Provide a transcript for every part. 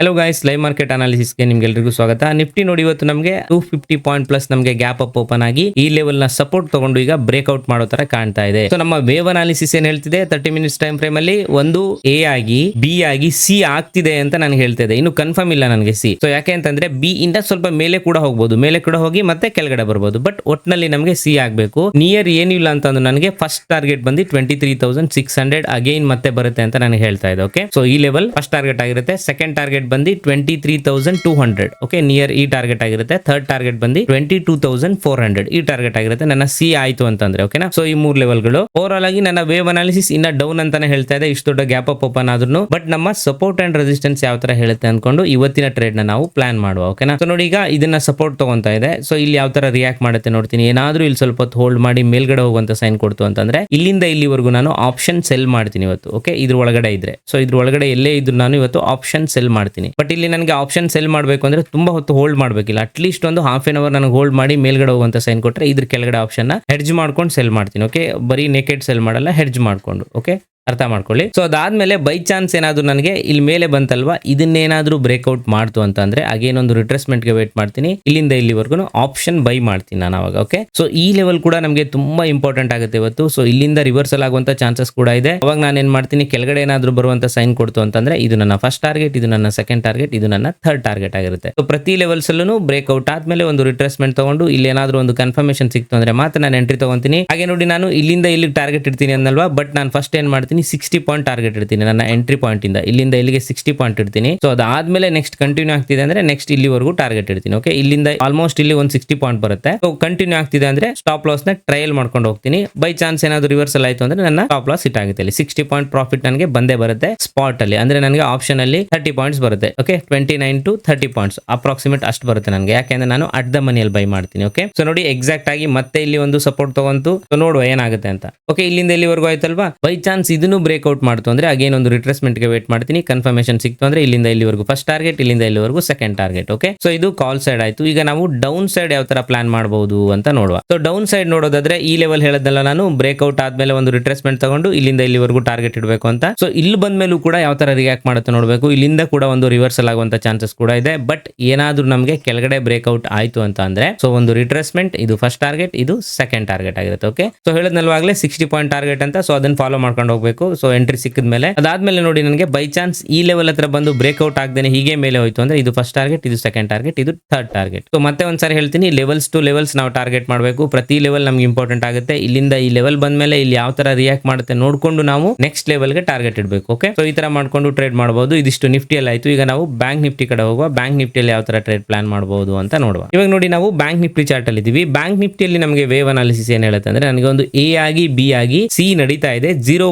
Hello guys live market analysis ಅನಾಲಿಸಿಸ್ಗೆ ನಿಮ್ಗೆಲ್ರಿಗೂ ಸ್ವಾಗತ. Nifty ನೋಡಿ ಇವತ್ತು ನಮಗೆ ಟೂ ಫಿಫ್ಟಿ ಪಾಯಿಂಟ್ ಪ್ಲಸ್ ನಮಗೆ ಗ್ಯಾಪ್ ಅಪ್ ಓಪನ್ ಆಗಿ ಈ ಲೆವೆಲ್ನ ಸಪೋರ್ಟ್ ತಗೊಂಡು ಈಗ ಬ್ರೇಕ್ಔಟ್ ಮಾಡೋ ತರ ಕಾಣ್ತಾ ಇದೆ. ಸೊ ನಮ್ಮ ವೇವ್ ಅನಾಲಿಸಿಸ್ ಏನ್ ಹೇಳ್ತಿದೆ? ತರ್ಟಿ ಮಿನಿಟ್ಸ್ ಟೈಮ್ ಫ್ರೇಮ್ ಅಲ್ಲಿ ಒಂದು ಎ ಆಗಿ ಬಿ ಆಗಿ ಸಿ ಆಗ್ತಿದೆ ಅಂತ ನಾನು ಹೇಳ್ತಾ ಇನ್ನು ಕನ್ಫರ್ಮ್ ಇಲ್ಲ ನನಗೆ ಸಿ ಸೊ ಯಾಕೆ ಅಂತಂದ್ರೆ ಬಿ ಇಂದ ಸ್ವಲ್ಪ ಮೇಲೆ ಕೂಡ ಹೋಗ್ಬೋದು. ಮೇಲೆ ಕೂಡ ಹೋಗಿ ಮತ್ತೆ ಕೆಳಗಡೆ ಬರ್ಬೋದು. ಬಟ್ ಒಟ್ನಲ್ಲಿ ನಮಗೆ ಸಿ ಆಗಬೇಕು. ನಿಯರ್ ಏನಿಲ್ಲ ಅಂತಂದ್ರೆ ನನಗೆ ಫಸ್ಟ್ ಟಾರ್ಗೆಟ್ ಬಂದು twenty three thousand six hundred again ಮತ್ತೆ ಬರುತ್ತೆ ಅಂತ ನಾನು ಹೇಳ್ತಾ ಇದೆ ಓಕೆ ಸೊ ಈ ಲೆವೆಲ್ ಫಸ್ಟ್ ಟಾರ್ಗೆಟ್ ಆಗಿರುತ್ತೆ. ಸೆಕೆಂಡ್ ಟಾರ್ಗೆಟ್ ಬಂದು twenty three thousand two hundred okay near ಈ ಟಾರ್ಗೆಟ್ ಆಗಿರುತ್ತೆ. ಥರ್ಡ್ ಟಾರ್ಗೆಟ್ ಬಂದು twenty two thousand four hundred ಈ ಟಾರ್ಗೆಟ್ ಆಗಿರುತ್ತೆ. ನನ್ನ ಸಿ ಆಯ್ತು ಅಂತಂದ್ರೆ ಓಕೆನಾ ಸೊ ಈ ಮೂರು ಲೆವೆಲ್ಗಳು ಓವರ್ ಆಲ್ ಆಗಿ ನನ್ನ ವೇವ್ ಅನಾಲಿಸಿಸ್ ಇನ್ನ ಡೌನ್ ಅಂತಾನೆ ಹೇಳ್ತಾ ಇದೆ. ಇಷ್ಟು ದೊಡ್ಡ ಗ್ಯಾಪ್ ಅಪ್ ಓಪನ್ ಆದ್ರೂ ಬಟ್ ನಮ್ಮ ಸಪೋರ್ಟ್ ಅಂಡ್ ರೆಸಿಸ್ಟೆನ್ಸ್ ಯಾವ ತರ ಹೇಳುತ್ತೆ ಅನ್ಕೊಂಡು ಇವತ್ತಿನ ಟ್ರೇಡ್ನ ನಾವು ಪ್ಲಾನ್ ಮಾಡುವ ಓಕೆನಾ ಸೊ ನೋಡಿ ಈಗ ಇದನ್ನ ಸಪೋರ್ಟ್ ತಗೊಂತಾ ಇದೆ. ಸೊ ಇಲ್ಲಿ ಯಾವ ತರ ರಿಯಾಕ್ಟ್ ಮಾಡುತ್ತೆ ನೋಡ್ತೀನಿ. ಏನಾದ್ರೂ ಇಲ್ಲಿ ಸ್ವಲ್ಪ ಹೊತ್ತು ಹೋಲ್ಡ್ ಮಾಡಿ ಮೇಲ್ಗಡೆ ಹೋಗುವಂತ ಸೈನ್ ಕೊಡ್ತು ಅಂತಂದ್ರೆ, ಇಲ್ಲಿಂದ ಇಲ್ಲಿವರೆಗೂ ನಾನು ಆಪ್ಷನ್ ಸೆಲ್ ಮಾಡ್ತೀನಿ ಇವತ್ತು ಓಕೆ ಇದ್ರ ಒಳಗಡೆ ಇದ್ರೆ. ಸೊ ಇದ್ರ ಒಳಗಡೆ ಎಲ್ಲೇ ಇದ್ರು ನಾನು ಇವತ್ತು ಆಪ್ಷನ್ ಸೆಲ್ ಮಾಡ್ತೀನಿ. ಬಟ್ ಇಲ್ಲಿ ನನಗೆ ಆಪ್ಷನ್ ಸೆಲ್ ಮಾಡಬೇಕು ಅಂದ್ರೆ ತುಂಬಾ ಹೊತ್ತು ಹೋಲ್ಡ್ ಮಾಡಬೇಕಿಲ್ಲ. ಅಟ್ಲೀಸ್ಟ್ ಒಂದು ಹಾಫ್ ಎನ್ ಅವರ್ ನನಗೆ ಹೋಲ್ಡ್ ಮಾಡಿ ಮೇಲ್ಗಡೆ ಹೋಗುವಂತ ಸೈನ್ ಕೊಟ್ಟರೆ ಇದ್ರ ಕೆಳಗಡೆ ಆಪ್ಷನ್ ಹೆಡ್ಜ್ ಮಾಡ್ಕೊಂಡು ಸೆಲ್ ಮಾಡ್ತೀನಿ ಓಕೆ ಬರೀ ನೆಕೆಡ್ ಸೆಲ್ ಮಾಡಲ್ಲ ಹೆಡ್ಜ್ ಮಾಡ್ಕೊಂಡು ಓಕೆ ಅರ್ಥ ಮಾಡ್ಕೊಳ್ಳಿ. ಸೊ ಅದಾದ್ಮೇಲೆ ಬೈ ಚಾನ್ಸ್ ಏನಾದ್ರು ನನಗೆ ಇಲ್ಲಿ ಮೇಲೆ ಬಂತಲ್ವಾ? ಇದನ್ನೇನಾದ್ರೂ ಬ್ರೇಕ್ಔಟ್ ಮಾಡ್ತು ಅಂತಂದ್ರೆ ಅಂದ್ರೆ ಒಂದು ರಿಟ್ರೆಸ್ಮೆಂಟ್ಗೆ ವೇಟ್ ಮಾಡ್ತೀನಿ. ಇಲ್ಲಿಂದ ಇಲ್ಲಿವರೆಗೂ ಆಪ್ಷನ್ ಬೈ ಮಾಡ್ತೀನಿ ನಾನು ಅವಾಗ ಓಕೆ ಸೊ ಈ ಲೆವೆಲ್ ಕೂಡ ನಮಗೆ ತುಂಬಾ ಇಂಪಾರ್ಟೆಂಟ್ ಆಗುತ್ತೆ ಇವತ್ತು. ಸೊ ಇಲ್ಲಿಂದ ರಿವರ್ಸಲ್ ಆಗುವಂತ ಚಾನ್ಸಸ್ ಕೂಡ ಇದೆ. ಅವಾಗ ನಾನು ಏನ್ ಮಾಡ್ತೀನಿ? ಕೆಳಗಡೆ ಏನಾದ್ರೂ ಬರುವಂತ ಸೈನ್ ಕೊಡ್ತು ಅಂತಂದ್ರೆ ಇದು ನನ್ನ ಫಸ್ಟ್ ಟಾರ್ಗೆಟ್ ಇದು ನನ್ನ ಸೆಕೆಂಡ್ ಟಾರ್ಗೆಟ್ ಇದು ನನ್ನ ಥರ್ಡ್ ಟಾರ್ಗೆಟ್ ಆಗಿರುತ್ತೆ. ಸೊ ಪ್ರತಿ ಲೆವೆಲ್ಸ್ ಅಲ್ಲೂ ಬ್ರೇಕ್ಔಟ್ ಆದ್ಮೇಲೆ ಒಂದು ರಿಟ್ರೆಸ್ಮೆಂಟ್ ತಗೊಂಡು ಇಲ್ಲಿ ಏನಾದ್ರೂ ಒಂದು ಕನ್ಫರ್ಮೇಶನ್ ಸಿಕ್ತು ಅಂದ್ರೆ ಮಾತ್ರ ನಾನು ಎಂಟ್ರಿ ತಗೊಂತೀನಿ. ಹಾಗೆ ನೋಡಿ ನಾನು ಇಲ್ಲಿಂದ ಇಲ್ಲಿ ಟಾರ್ಗೆಟ್ ಇಡ್ತೀನಿ ಅನ್ನಲ್ವಾ? ಬಟ್ ನಾನು ಫಸ್ಟ್ ಏನ್ ಮಾಡ್ತೀನಿ? ಸಿಕ್ಸ್ಟಿ ಪಾಯಿಂಟ್ ಟಾರ್ಗೆಟ್ ಇಡ್ತೀನಿ, ನನ್ನ ಎಂಟ್ರಿ ಪಾಯಿಂಟ್ ಇಂದ. ಇಲ್ಲಿಂದ ಇಲ್ಲಿಗೆ ಸಿಕ್ಸ್ಟಿ ಪಾಯಿಂಟ್ ಇಡ್ತೀನಿ. ಸೊ ಅದಾದ್ಮೇಲೆ ನೆಕ್ಸ್ಟ್ ಕಂಟಿನ್ಯೂ ಆಗ್ತಿದೆ ಅಂದ್ರೆ ನೆಕ್ಸ್ಟ್ ಇಲ್ಲಿವರೆಗೂ ಟಾರ್ಗೆಟ್ ಇಡ್ತೀನಿ ಓಕೆ ಇಲ್ಲಿಂದ ಆಲ್ಮೋಸ್ಟ್ ಇಲ್ಲಿ ಒಂದು ಸಿಕ್ಸ್ಟಿ ಪಾಯಿಂಟ್ ಬರುತ್ತೆ. ಸೊ ಕಂಟಿನ್ಯೂ ಆಗ್ತಿದೆ ಅಂದ್ರೆ ಸ್ಟಾಪ್ ಲಾಸ್ನ ಟ್ರಯಲ್ ಮಾಡ್ಕೊಂಡು ಹೋಗ್ತೀನಿ. ಬೈ ಚಾನ್ಸ್ ಏನಾದ್ರು ರಿವರ್ಸಲ್ ಆಯ್ತು ಅಂದ್ರೆ ನನ್ನ ಸ್ಟಾಪ್ ಲಾಸ್ ಹಿಟ್ ಆಗುತ್ತೆ ಇಲ್ಲಿ ಸಿಕ್ಸ್ಟಿ ಪಾಯಿಂಟ್ ಪ್ರಾಫಿಟ್ ನನಗೆ ಬಂದೇ ಬರುತ್ತೆ ಸ್ಪಾಟ್ ಅಲ್ಲಿ. ಅಂದ್ರೆ ನನಗೆ ಆಪ್ಷನ್ ಅಲ್ಲಿ ತರ್ಟಿ ಪಾಯಿಂಟ್ಸ್ ಬರುತ್ತೆ okay twenty nine to thirty points approximate ಅಷ್ಟು ಬರುತ್ತೆ ನನಗೆ. ಯಾಕೆಂದ್ರೆ ನಾನು ಅಟ್ ದ ಮನಿಯಲ್ಲಿ ಬೈ ಮಾಡ್ತೀನಿ ಓಕೆ ಸೊ ನೋಡಿ ಎಕ್ಸಾಕ್ಟ್ ಆಗಿ ಮತ್ತೆ ಇಲ್ಲಿ ಒಂದು ಸಪೋರ್ಟ್ ತಗೊಂತು. ನೋಡುವ ಏನಾಗುತ್ತೆ ಅಂತ ಓಕೆ ಇಲ್ಲಿಂದ ಇಲ್ಲಿವರೆಗೂ ಆಯ್ತಲ್ವಾ? ಬೈ ಚಾನ್ಸ್ ಇದನ್ನು ಬ್ರೇಕ್ಔಟ್ ಮಾಡ್ತು ಅಂದ್ರೆ ಅಗೇನ್ ಒಂದು ರಿಟ್ರೆಸ್ಮೆಂಟ್ಗೆ ವೇಟ್ ಮಾಡ್ತೀನಿ. ಕನ್ಫರ್ಮೇಶನ್ ಸಿಕ್ತು ಅಂದರೆ ಇಲ್ಲಿಂದ ಇಲ್ಲಿವರೆಗೂ ಫಸ್ಟ್ ಟಾರ್ಗೆಟ್ ಇಲ್ಲಿಂದ ಇಲ್ಲಿವರೆಗೂ ಸೆಕೆಂಡ್ ಟಾರ್ಗೆಟ್ ಓಕೆ ಸೊ ಇದು ಕಾಲ್ ಸೈಡ್ ಆಯ್ತು. ಈಗ ನಾವು ಡೌನ್ ಸೈಡ್ ಯಾವ ತರ ಪ್ಲಾನ್ ಮಾಡಬಹುದು ಅಂತ ನೋಡುವ. ಸೊ ಡೌನ್ ಸೈಡ್ ನೋಡೋದಾದ್ರೆ ಈ ಲೆವೆಲ್ ಹೇಳದಲ್ಲ ನಾನು ಬ್ರೇಕ್ಔಟ್ ಆದ್ಮೇಲೆ ಒಂದು ರಿಟ್ರೆಸ್ಮೆಂಟ್ ತಗೊಂಡು ಇಲ್ಲಿಂದ ಇಲ್ಲಿವರೆಗೂ ಟಾರ್ಗೆಟ್ ಇಡಬೇಕು ಅಂತ. ಸೊ ಇಲ್ಲಿ ಬಂದ್ಮೇಲೂ ಕೂಡ ಯಾವ ತರ ರಿಯಾಕ್ಟ್ ಮಾಡುತ್ತೆ ನೋಡಬೇಕು. ಇಲ್ಲಿಂದ ಕೂಡ ಒಂದು ರಿವರ್ಸಲ್ ಆಗುವಂತ ಚಾನ್ಸಸ್ ಕೂಡ ಇದೆ. ಬಟ್ ಏನಾದರೂ ನಮಗೆ ಕೆಳಗಡೆ ಬ್ರೇಕ್ಔಟ್ ಆಯ್ತು ಅಂತ ಅಂದ್ರೆ ಸೊ ಒಂದು ರಿಟ್ರೆಸ್ಮೆಂಟ್ ಇದು ಫಸ್ಟ್ ಟಾರ್ಗೆಟ್ ಇದು ಸೆಕೆಂಡ್ ಟಾರ್ಗೆಟ್ ಆಗಿರುತ್ತೆ ಓಕೆ ಸೊ ಹೇಳದ್ನಲ್ವಾಗ್ಲೇ ಸಿಕ್ಸ್ಟಿ ಪಾಯಿಂಟ್ ಟಾರ್ಗೆಟ್ ಅಂತ. ಸೊ ಅದನ್ನು ಫಾಲೋ ಮಾಡ್ಕೊಂಡು ಹೋಗ್ಬೇಕು. ಸೊ ಎಂಟ್ರಿ ಸಿಕ್ಕಿದ ಮೇಲೆ. ಅದಾದ್ಮೇಲೆ ನೋಡಿ ನನಗೆ ಬೈ ಚಾನ್ಸ್ ಈ ಲೆವೆಲ್ ಹತ್ರ ಬಂದು ಬ್ರೇಕ್ಔಟ್ ಆಗದೆ ಹೀಗೆ ಮೇಲೆ ಹೋಯ್ತು ಅಂದ್ರೆ ಇದು ಫಸ್ಟ್ ಟಾರ್ಗೆಟ್ ಇದು ಸೆಕೆಂಡ್ ಟಾರ್ಗೆಟ್ ಇದು ಥರ್ಡ್ ಟಾರ್ಗೆಟ್ ಸೊ ಮತ್ತೆ ಒಂದ್ಸರಿ ಹೇಳ್ತೀನಿ ಲೆವೆಲ್ಸ್ ಟು ಲೆವೆಲ್ಸ್ ನಾವು ಟಾರ್ಗೆಟ್ ಮಾಡಬೇಕು. ಪ್ರತಿ ಲೆವೆಲ್ ನಮ್ಗೆ ಇಂಪಾರ್ಟೆಂಟ್ ಆಗುತ್ತೆ. ಇಲ್ಲಿಂದ ಈ ಲೆವೆಲ್ ಬಂದ್ಮೇಲೆ ಇಲ್ಲಿ ಯಾವ ತರ ರಿಯಾಕ್ಟ್ ಮಾಡುತ್ತೆ ನೋಡ್ಕೊಂಡು ನಾವು ನೆಕ್ಸ್ಟ್ ಲೆವೆಲ್ಗೆ ಟಾರ್ಗೆಟ್ ಇಡಬೇಕು ಓಕೆ ಸೊ ಈ ತರ ಮಾಡ್ಕೊಂಡು ಟ್ರೇಡ್ ಮಾಡಬಹುದು ಇದಿಷ್ಟು ನಿಫ್ಟಿಯಲ್ಲಿ ಆಯ್ತು. ಈಗ ನಾವು ಬ್ಯಾಂಕ್ ನಿಫ್ಟಿ ಕಡೆ ಹೋಗುವ. ಬ್ಯಾಂಕ್ ನಿಫ್ಟಿಯಲ್ಲಿ ಯಾವ ತರ ಟ್ರೇಡ್ ಪ್ಲಾನ್ ಮಾಡಬಹುದು ಅಂತ ನೋಡುವ. ಇವಾಗ ನೋಡಿ ನಾವು ಬ್ಯಾಂಕ್ ನಿಫ್ಟಿ ಚಾರ್ಟ್ ಅಲ್ಲಿ ಇದೀವಿ ಬ್ಯಾಂಕ್ ನಿಫ್ಟಿಯಲ್ಲಿ ನಮಗೆ ವೇವ್ ಅನಾಲಿಸಿಸ್ ಏನ್ ಹೇಳುತ್ತೆ ಅಂದ್ರೆ, ನನಗೆ ಒಂದು ಎ ಆಗಿ ಬಿ ಆಗಿ ಸಿ ನಡೀತಾ ಇದೆ. Zero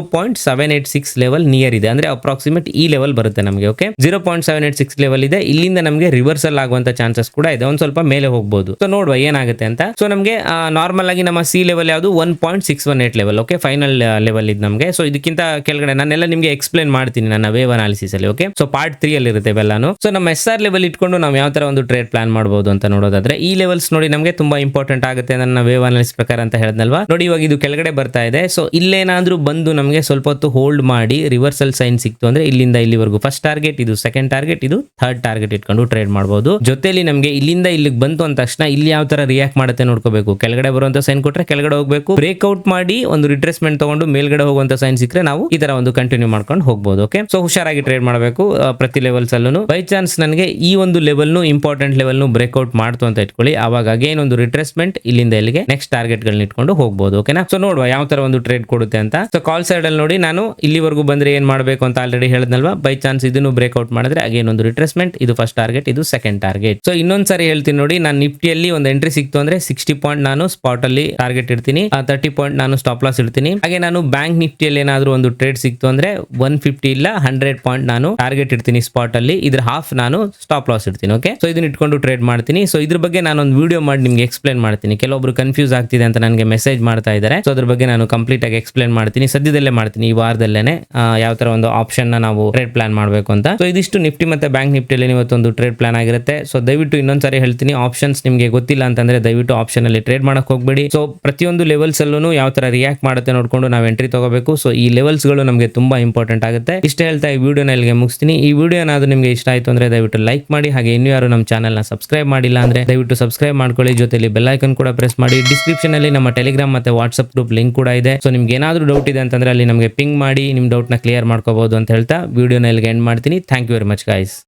seven eight six level near ಇದೆ. ಅಂದ್ರೆ ಅಪ್ರಾಕ್ಸಿಮೇಟ್ ಈ ಲೆವೆಲ್ ಬರುತ್ತೆ ನಮಗೆ okay zero point seven eight six level ಇದೆ. ಇಲ್ಲಿಂದ ನಮಗೆ ರಿವರ್ಸಲ್ ಆಗುವಂತ ಚಾನ್ಸಸ್ ಕೂಡ ಇದೆ. ಒಂದ್ ಸ್ವಲ್ಪ ಮೇಲೆ ಹೋಗಬಹುದು ಸೊ ನೋಡುವ ಏನಾಗುತ್ತೆ ಅಂತ. ಸೊ ನಮಗೆ ನಾರ್ಮಲ್ ಆಗಿ ನಮ್ಮ ಸಿ ಲೆವೆಲ್ ಯಾವುದು? One point six one eight level okay final level ಇದು ನಮಗೆ. ಸೊ ಇದಕ್ಕಿಂತ ಕೆಳಗಡೆ ನಾನೆಲ್ಲ ನಿಮಗೆ ಎಕ್ಸ್ಪ್ಲೇನ್ ಮಾಡ್ತೀನಿ ನನ್ನ ವೇವ್ ಅನಾಲಿಸಿಸ್ ಅಲ್ಲಿ ಓಕೆ ಸೊ ಪಾರ್ಟ್ ತ್ರೀ ಅಲ್ಲಿ ಇರುತ್ತೆ ಎಲ್ಲಾನು ಸೊ ನಮ್ಮ ಎಸ್ ಆರ್ ಲೆವೆಲ್ ಇಟ್ಕೊಂಡು ನಾವು ಯಾವ ತರ ಒಂದು ಟ್ರೇಡ್ ಪ್ಲಾನ್ ಮಾಡಬಹುದು ಅಂತ ನೋಡೋದಾದ್ರೆ, ಈ ಲೆವೆಲ್ಸ್ ನೋಡಿ ನಮಗೆ ತುಂಬಾ ಇಂಪಾರ್ಟೆಂಟ್ ಆಗುತ್ತೆ ನನ್ನ ವೇವ್ ಅನಾಲಿಸ್ ಪ್ರಕಾರ ಅಂತ ಹೇಳಿದ್ನಲ್ವಾ? ನೋಡಿ ಇವಾಗ ಇದು ಕೆಳಗಡೆ ಬರ್ತಾ ಇದೆ. ಸೊ ಇಲ್ಲೇನಾದ್ರೂ ಬಂದು ನಮಗೆ ಸ್ವಲ್ಪ ಹೊತ್ತು ಹೋಲ್ಡ್ ಮಾಡಿ ರಿವರ್ಸಲ್ ಸೈನ್ ಸಿಕ್ತು ಅಂದ್ರೆ ಇಲ್ಲಿಂದ ಇಲ್ಲಿವರೆಗೂ ಫಸ್ಟ್ ಟಾರ್ಗೆಟ್ ಇದು ಸೆಕೆಂಡ್ ಟಾರ್ಗೆಟ್ ಇದು ಥರ್ಡ್ ಟಾರ್ಗೆಟ್ ಇಟ್ಕೊಂಡು ಟ್ರೇಡ್ ಮಾಡಬಹುದು ಜೊತೆಲಿ ನಮಗೆ ಇಲ್ಲಿಂದ ಇಲ್ಲಿಗೆ ಬಂತು ಅಂದ ತಕ್ಷಣ ಇಲ್ಲಿ ಯಾವ ತರ ರಿಯಾಕ್ಟ್ ಮಾಡುತ್ತೆ ನೋಡ್ಕೋಬೇಕು. ಕೆಳಗಡೆ ಬರುವಂತ ಸೈನ್ ಕೊಟ್ರೆ ಕೆಳಗಡೆ ಹೋಗಬೇಕು. ಬ್ರೇಕ್ಔಟ್ ಮಾಡಿ ಒಂದು ರಿಟ್ರೆಸ್ಮೆಂಟ್ ತಗೊಂಡು ಮೇಲ್ಗಡೆ ಹೋಗುವಂತ ಸೈನ್ ಸಿಕ್ಕರೆ ನಾವು ಈ ತರ ಒಂದು ಕಂಟಿನ್ಯೂ ಮಾಡ್ಕೊಂಡು ಹೋಗಬಹುದು ಓಕೆ ಸೊ ಹುಷಾರಾಗಿ ಟ್ರೇಡ್ ಮಾಡಬೇಕು ಪ್ರತಿ ಲೆವೆಲ್ಸ್ ಅಲ್ಲೂ ಬೈ ಚಾನ್ಸ್ ನನಗೆ ಈ ಒಂದು ಲೆವೆಲ್ ಇಂಪಾರ್ಟೆಂಟ್ ಲೆವೆಲ್ ಬ್ರೇಕ್ಔಟ್ ಮಾಡ್ತು ಅಂತ ಇಟ್ಕೊಳ್ಳಿ. ಅವಾಗ ಅಗೇನ್ ಒಂದು ರಿಟ್ರೆಸ್ಮೆಂಟ್ ಇಲ್ಲಿಂದ ಇಲ್ಲಿಗೆ ನೆಕ್ಸ್ಟ್ ಟಾರ್ಗೆಟ್ ಗಳನ್ನ ಇಟ್ಕೊಂಡು ಹೋಗಬಹುದು ಓಕೆನಾ ಸೊ ನೋಡುವ ಯಾವ ತರ ಒಂದು ಟ್ರೇಡ್ ಕೊಡುತ್ತೆ ಅಂತ. ಸೊ ಕಾಲ್ ಸೈಡ್ ಅಲ್ಲಿ ನೋಡಿ ನಾನು ಇಲ್ಲಿವರೆಗೂ ಬಂದರೆ ಏನು ಮಾಡಬೇಕು ಅಂತ ಆಲ್ರೆಡಿ ಹೇಳಿದ್ನಲ್ವಾ? ಬೈ ಚಾನ್ಸ್ ಇದನ್ನು ಬ್ರೇಕ್ಔಟ್ ಮಾಡಿದ್ರೆ ಅಗೇನ್ ಒಂದು ರಿಟ್ರೆಸ್ಮೆಂಟ್ ಇದು ಫಸ್ಟ್ ಟಾರ್ಗೆಟ್ ಇದು ಸೆಕೆಂಡ್ ಟಾರ್ಗೆಟ್ ಸೊ ಇನ್ನೊಂದು ಸಾರಿ ಹೇಳ್ತೀನಿ ನೋಡಿ, ನಾನು ನಿಫ್ಟಿಯಲ್ಲಿ ಒಂದು ಎಂಟ್ರಿ ಸಿಕ್ತು ಅಂದ್ರೆ ಸಿಕ್ಸ್ಟಿ ಪಾಯಿಂಟ್ ನಾನು ಸ್ಪಾಟ್ ಅಲ್ಲಿ ಟಾರ್ಗೆಟ್ ಇಡ್ತೀನಿ. ತರ್ಟಿ ಪಾಯಿಂಟ್ ನಾನು ಸ್ಟಾಪ್ ಲಾಸ್ ಇಡ್ತೀನಿ. ಹಾಗೆ ನಾನು ಬ್ಯಾಂಕ್ ನಿಫ್ಟಿಯಲ್ಲಿ ಏನಾದರೂ ಒಂದು ಟ್ರೇಡ್ ಸಿಕ್ತು ಅಂದ್ರೆ ಒನ್ ಫಿಫ್ಟಿ ಇಲ್ಲ ಹಂಡ್ರೆಡ್ ಪಾಯಿಂಟ್ ನಾನು ಟಾರ್ಗೆಟ್ ಇಡ್ತೀನಿ ಸ್ಪಾಟ್ ಅಲ್ಲಿ. ಇದ್ರ ಹಾಫ್ ನಾನು ಸ್ಟಾಪ್ ಲಾಸ್ ಇಡ್ತೀನಿ ಓಕೆ ಸೊ ಇದನ್ನ ಇಟ್ಕೊಂಡು ಟ್ರೇಡ್ ಮಾಡ್ತೀನಿ. ಸೊ ಇದ್ರ ಬಗ್ಗೆ ನಾನು ಒಂದು ವಿಡಿಯೋ ಮಾಡಿ ನಿಮ್ಗೆ ಎಕ್ಸ್ಪ್ಲೇನ್ ಮಾಡ್ತೀನಿ. ಕೆಲವೊಬ್ರು ಕನ್ಫ್ಯೂಸ್ ಆಗ್ತಿದೆ ಅಂತ ನನಗೆ ಮೆಸೇಜ್ ಮಾಡ್ತಾ ಇದ್ದಾರೆ. ಸೊ ಅದ್ರ ಬಗ್ಗೆ ನಾನು ಕಂಪ್ಲೀಟ್ ಆಗಿ ಎಕ್ಸ್ಪ್ಲೇನ್ ಮಾಡ್ತೀನಿ. ಸದ್ಯದಲ್ಲೇ ಮಾಡ್ತೀನಿ. ಮಾಡ್ತೀನಿ ಈ ವಾರದಲ್ಲೇನೆ ಆ, ಯಾವ ತರ ಒಂದು ಆಪ್ಷನ್ ನಾವು ಟ್ರೇಡ್ ಪ್ಲಾನ್ ಮಾಡಬೇಕು ಅಂತ. ಸೊ ಇದಿಷ್ಟು ನಿಫ್ಟಿ ಮತ್ತೆ ಬ್ಯಾಂಕ್ ನಿಫ್ಟಿಯಲ್ಲಿ ಇವತ್ತೊಂದು ಟ್ರೇಡ್ ಪ್ಲಾನ್ ಆಗಿರುತ್ತೆ. ಸೊ ದಯವಿಟ್ಟು ಇನ್ನೊಂದ್ಸರಿ ಹೇಳ್ತೀನಿ ಆಪ್ಷನ್ಸ್ ನಿಮಗೆ ಗೊತ್ತಿಲ್ಲ ಅಂತಂದ್ರೆ ದಯವಿಟ್ಟು ಆಪ್ಷನ್ ಅಲ್ಲಿ ಟ್ರೇಡ್ ಮಾಡಕ್ ಹೋಗ್ಬೇಡಿ. ಸೊ ಪ್ರತಿಯೊಂದು ಲೆವೆಲ್ಸ್ ಅಲ್ಲೂ ಯಾವ ತರ ರಿಯಾಕ್ಟ್ ಮಾಡುತ್ತೆ ನೋಡ್ಕೊಂಡು ನಾವು ಎಂಟ್ರಿ ತಗೋಬೇಕು. ಸೊ ಈ ಲೆವೆಲ್ಸ್ಗಳು ನಮಗೆ ತುಂಬಾ ಇಂಪಾರ್ಟೆಂಟ್ ಆಗುತ್ತೆ. ಇಷ್ಟ ಹೇಳ್ತಾ ಈ ವಿಡಿಯೋನ ಇಲ್ಲಿಗೆ ಮುಗಿಸ್ತೀನಿ. ಈ ವಿಡಿಯೋ ಏನಾದ್ರು ನಿಮಗೆ ಇಷ್ಟ ಆಯ್ತು ಅಂದ್ರೆ ದಯವಿಟ್ಟು ಲೈಕ್ ಮಾಡಿ. ಹಾಗೆ ಇನ್ನೂ ಯಾರು ನಮ್ಮ ಚಾನಲ್ನ ಸಬ್ಸ್ಕ್ರೈಬ್ ಮಾಡಿಲ್ಲ ಅಂದ್ರೆ ದಯವಿಟ್ಟು ಸಬ್ಸ್ಕ್ರೈಬ್ ಮಾಡ್ಕೊಳ್ಳಿ. ಜೊತೆಲಿ ಬೆಲ್ ಐಕನ್ ಕೂಡ ಪ್ರೆಸ್ ಮಾಡಿ. ಡಿಸ್ಕ್ರಿಪ್ಷನ್ ಅಲ್ಲಿ ನಮ್ಮ ಟೆಲಿಗ್ರಾಮ್ ಮತ್ತೆ ವಾಟ್ಸ್ಆಪ್ ಗ್ರೂಪ್ ಲಿಂಕ್ ಕೂಡ ಇದೆ. ಸೊ ನಿಮ್ಗೆ ಏನಾದ್ರು ಡೌಟ್ ಇದೆ ಅಂತಂದ್ರೆ ಅಲ್ಲಿ ನಮಗೆ ಪಿಂಗ್ ಮಾಡಿ ನಿಮ್ಮ ಡೌಟ್ನ ಕ್ಲಿಯರ್ ಮಾಡ್ಕೋಬೋದು ಅಂತ ಹೇಳ್ತಾ ವಿಡಿಯೋನ ಇಲ್ಲಿಗೆ ಎಂಡ್ ಮಾಡ್ತೀನಿ. Thank you very much guys